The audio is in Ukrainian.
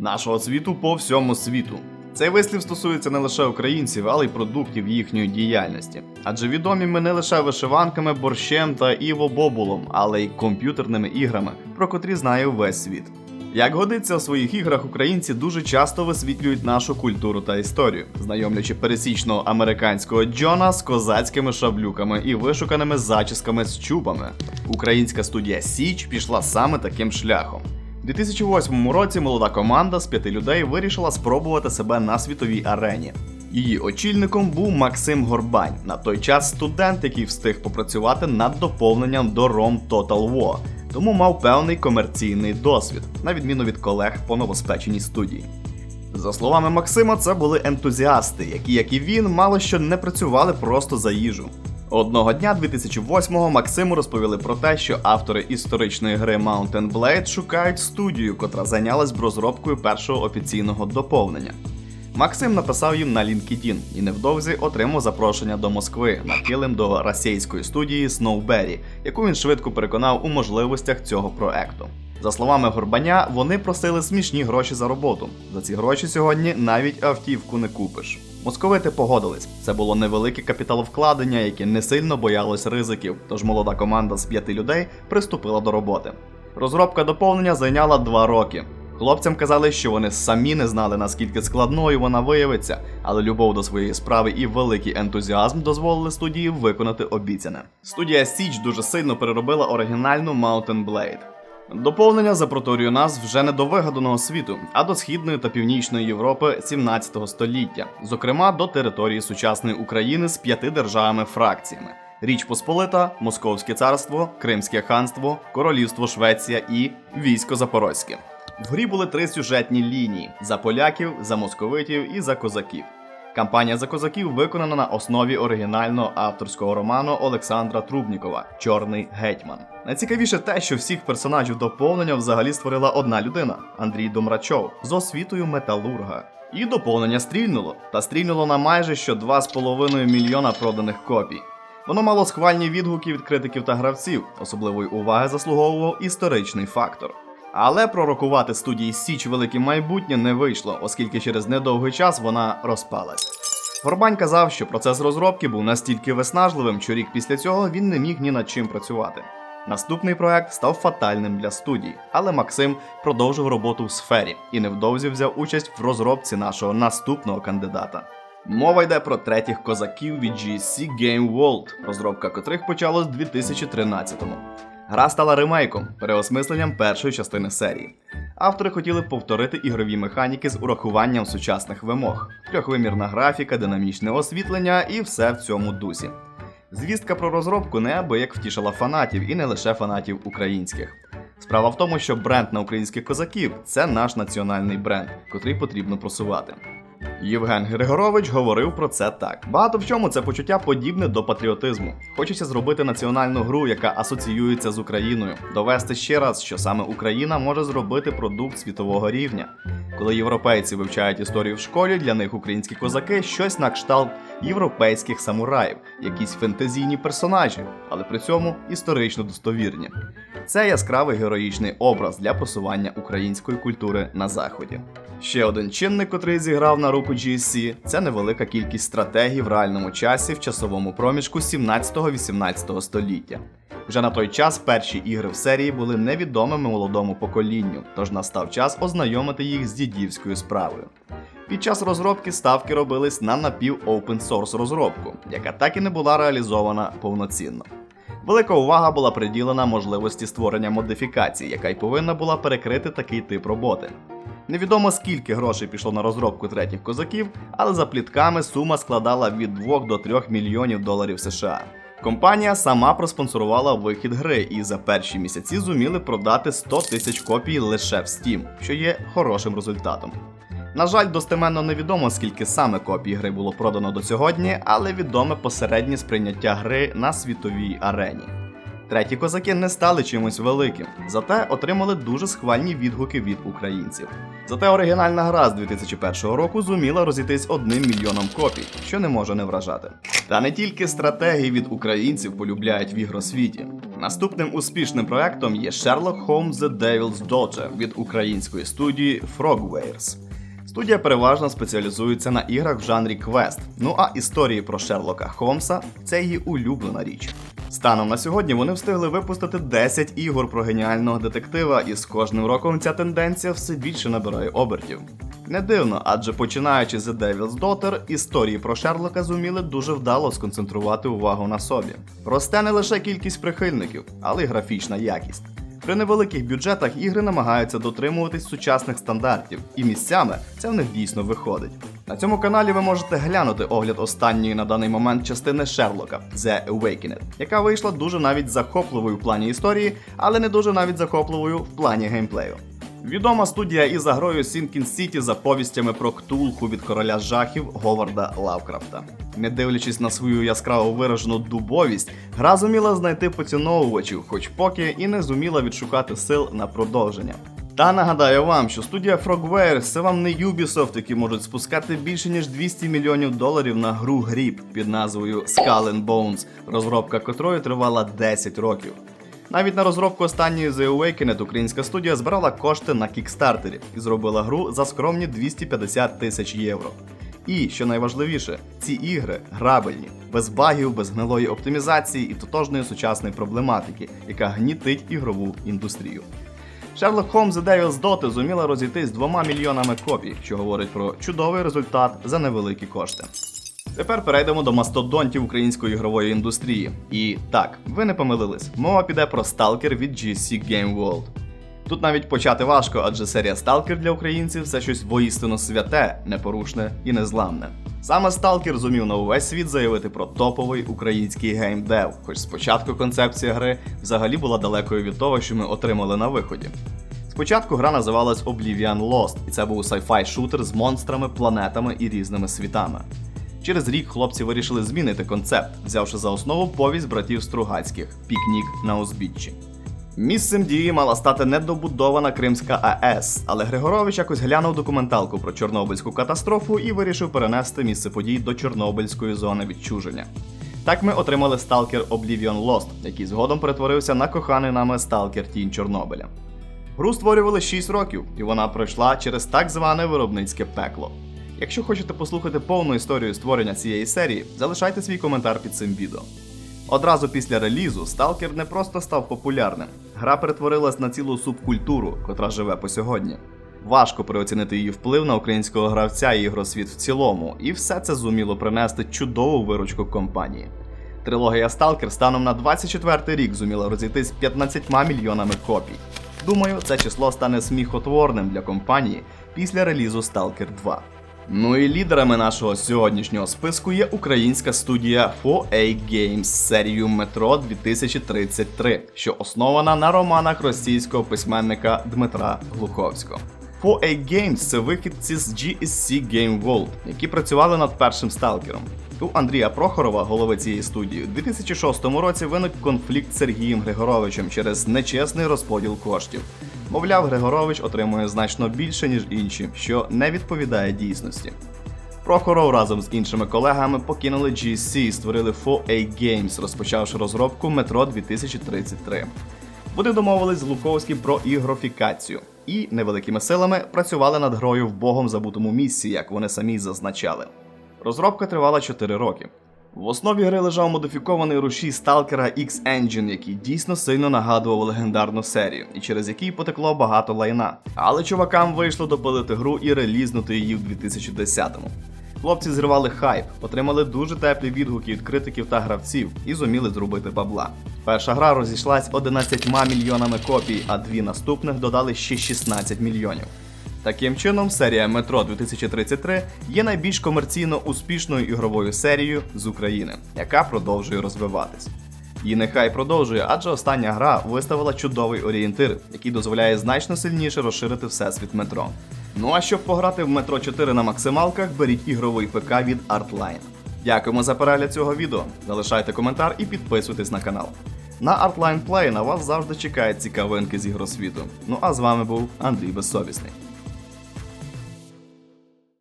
нашого світу по всьому світу. Цей вислів стосується не лише українців, але й продуктів їхньої діяльності. Адже відомі ми не лише вишиванками, борщем та іво бобулом, але й комп'ютерними іграми, про котрі знає весь світ. Як годиться у своїх іграх, українці дуже часто висвітлюють нашу культуру та історію, знайомлячи пересічного американського Джона з козацькими шаблюками і вишуканими зачісками з чубами. Українська студія Січ пішла саме таким шляхом. У 2008 році молода команда з п'яти людей вирішила спробувати себе на світовій арені. Її очільником був Максим Горбань, на той час студент, який встиг попрацювати над доповненням до ROM Total War, тому мав певний комерційний досвід, на відміну від колег по новоспеченій студії. За словами Максима, це були ентузіасти, які, як і він, мало що не працювали просто за їжу. Одного дня 2008-го Максиму розповіли про те, що автори історичної гри Mountain Blade шукають студію, котра зайнялась б розробкою першого офіційного доповнення. Максим написав їм на LinkedIn і невдовзі отримав запрошення до Москви на килим до російської студії Snowberry, яку він швидко переконав у можливостях цього проекту. За словами Горбаня, вони просили смішні гроші за роботу. За ці гроші сьогодні навіть автівку не купиш. Московити погодились. Це було невелике капіталовкладення, яке не сильно боялось ризиків, тож молода команда з п'яти людей приступила до роботи. Розробка доповнення зайняла два роки. Хлопцям казали, що вони самі не знали, наскільки складною вона виявиться, але любов до своєї справи і великий ентузіазм дозволили студії виконати обіцяне. Студія Січ дуже сильно переробила оригінальну Mountain Blade. Доповнення запроторює нас вже не до вигаданого світу, а до східної та північної Європи 17 століття, зокрема до території сучасної України з п'яти державами-фракціями: Річ Посполита, Московське царство, Кримське ханство, Королівство Швеція і Військо Запорозьке. В грі були три сюжетні лінії: за поляків, за московитів і за козаків. Кампанія за козаків виконана на основі оригінального авторського роману Олександра Трубнікова Чорний гетьман. Найцікавіше те, що всіх персонажів доповнення взагалі створила одна людина Андрій Домрачов з освітою металурга. І доповнення стрільнуло, та стрільнуло на майже що 2,5 мільйона проданих копій. Воно мало схвальні відгуки від критиків та гравців, особливої уваги заслуговував історичний фактор. Але пророкувати студії Січ велике майбутнє не вийшло, оскільки через недовгий час вона розпалась. Горбань казав, що процес розробки був настільки виснажливим, що рік після цього він не міг ні над чим працювати. Наступний проект став фатальним для студії, але Максим продовжив роботу в сфері і невдовзі взяв участь в розробці нашого наступного кандидата. Мова йде про третіх козаків від GSC Game World, розробка котрих почалась у 2013-му. Гра стала ремейком, переосмисленням першої частини серії. Автори хотіли повторити ігрові механіки з урахуванням сучасних вимог: трьохвимірна графіка, динамічне освітлення і все в цьому дусі. Звістка про розробку неабияк втішила фанатів і не лише фанатів українських. Справа в тому, що бренд на українських козаків це наш національний бренд, котрий потрібно просувати. Євген Григорович говорив про це так. Багато в чому це почуття подібне до патріотизму. Хочеться зробити національну гру, яка асоціюється з Україною, довести ще раз, що саме Україна може зробити продукт світового рівня. Коли європейці вивчають історію в школі, для них українські козаки щось на кшталт європейських самураїв, якісь фентезійні персонажі, але при цьому історично достовірні. Це яскравий героїчний образ для просування української культури на заході. Ще один чинник, котрий зіграв на руку GSC, це невелика кількість стратегій в реальному часі в часовому проміжку 17-18 століття. Вже на той час перші ігри в серії були невідомими молодому поколінню, тож настав час ознайомити їх з дідівською справою. Під час розробки ставки робились на напів open source розробку, яка так і не була реалізована повноцінно. Велика увага була приділена можливості створення модифікацій, яка й повинна була перекрити такий тип роботи. Невідомо скільки грошей пішло на розробку третіх козаків, але за плітками сума складала від 2 до 3 мільйонів доларів США. Компанія сама проспонсорувала вихід гри і за перші місяці зуміли продати 100 тисяч копій лише в Steam, що є хорошим результатом. На жаль, достеменно невідомо, скільки саме копій гри було продано до сьогодні, але відоме посереднє сприйняття гри на світовій арені. Треті козаки не стали чимось великим, зате отримали дуже схвальні відгуки від українців. Зате оригінальна гра з 2001 року зуміла розійтись одним мільйоном копій, що не може не вражати. Та не тільки стратегії від українців полюбляють в ігросвіті. Наступним успішним проектом є Sherlock Holmes The Devil's Daughter від української студії Frogwares. Студія переважно спеціалізується на іграх в жанрі квест. Ну а історії про Шерлока Холмса це її улюблена річ. Станом на сьогодні вони встигли випустити 10 ігор про геніального детектива, і з кожним роком ця тенденція все більше набирає обертів. Не дивно, адже починаючи з The Devil's Daughter, історії про Шерлока зуміли дуже вдало сконцентрувати увагу на собі. Росте не лише кількість прихильників, але й графічна якість. При невеликих бюджетах ігри намагаються дотримуватись сучасних стандартів, і місцями це в них дійсно виходить. На цьому каналі ви можете глянути огляд останньої на даний момент частини Шерлока The Awakened, яка вийшла дуже навіть захопливою в плані історії, але не дуже навіть захопливою в плані геймплею. Відома студія із загрою Sinking City за повістями про ктулху від короля жахів Говарда Лавкрафта. Не дивлячись на свою яскраво виражену дубовість, гра зуміла знайти поціновувачів, хоч поки і не зуміла відшукати сил на продовження. Та нагадаю вам, що студія Frogwares це вам не Ubisoft, які можуть спускати більше ніж 200 мільйонів доларів на гру гріб під назвою Skull and Bones, розробка котрої тривала 10 років. Навіть на розробку останньої The Awakened українська студія збирала кошти на кікстартері і зробила гру за скромні 250 тисяч євро. І, що найважливіше, ці ігри грабельні, без багів, без гнилої оптимізації і тотожної сучасної проблематики, яка гнітить ігрову індустрію. Sherlock і The Devil's Доти зуміла розійтись двома мільйонами копій, що говорить про чудовий результат за невеликі кошти. Тепер перейдемо до мастодонтів української ігрової індустрії. І так, ви не помилились, мова піде про Stalker від GC Game World. Тут навіть почати важко, адже серія Stalker для українців це щось воістину святе, непорушне і незламне. Саме Stalker зумів на увесь світ заявити про топовий український геймдев, хоч спочатку концепція гри взагалі була далекою від того, що ми отримали на виході. Спочатку гра називалась Oblivion Lost, і це був sci-fi шутер з монстрами, планетами і різними світами. Через рік хлопці вирішили змінити концепт, взявши за основу повість братів Стругацьких Пікнік на узбіччі. Місцем дії мала стати недобудована Кримська АЕС, але Григорович якось глянув документалку про Чорнобильську катастрофу і вирішив перенести місце подій до Чорнобильської зони відчуження. Так ми отримали Stalker Oblivion Lost, який згодом перетворився на коханий нами Stalker Тінь Чорнобиля. Гру створювали 6 років, і вона пройшла через так зване виробницьке пекло. Якщо хочете послухати повну історію створення цієї серії, залишайте свій коментар під цим відео. Одразу після релізу Stalker не просто став популярним, гра перетворилась на цілу субкультуру, котра живе по сьогодні. Важко переоцінити її вплив на українського гравця і ігросвіт в цілому, і все це зуміло принести чудову виручку компанії. Трилогія Stalker станом на 24 рік зуміла розійтись 15 мільйонами копій. Думаю, це число стане сміхотворним для компанії після релізу Stalker 2. Ну і лідерами нашого сьогоднішнього списку є українська студія 4A Games з серією Метро 2033, що основана на романах російського письменника Дмитра Глуховського. 4A Games це вихідці з GSC Game World, які працювали над першим сталкером. У Андрія Прохорова, голови цієї студії, у 2006 році виник конфлікт з Сергієм Григоровичем через нечесний розподіл коштів. Мовляв, Григорович отримує значно більше, ніж інші, що не відповідає дійсності. Прохоров разом з іншими колегами покинули GSC і створили 4A Games, розпочавши розробку Метро 2033. Вони домовились з Луковським про ігрофікацію і невеликими силами працювали над грою в богом забутому місці, як вони самі зазначали. Розробка тривала 4 роки. В основі гри лежав модифікований рушій Сталкера X Engine, який дійсно сильно нагадував легендарну серію, і через який потекло багато лайна. Але чувакам вийшло допилити гру і релізнути її в 2010-му. Хлопці зривали хайп, отримали дуже теплі відгуки від критиків та гравців і зуміли зробити бабла. Перша гра розійшлась 11 мільйонами копій, а дві наступних додали ще 16 мільйонів. Таким чином, серія Метро 2033 є найбільш комерційно успішною ігровою серією з України, яка продовжує розвиватись. І нехай продовжує, адже остання гра виставила чудовий орієнтир, який дозволяє значно сильніше розширити всесвіт метро. Ну а щоб пограти в метро 4 на максималках, беріть ігровий ПК від Artline. Дякуємо за перегляд цього відео. Залишайте коментар і підписуйтесь на канал. На Artline Play на вас завжди чекають цікавинки з ігросвіту. Ну а з вами був Андрій Безсовісний.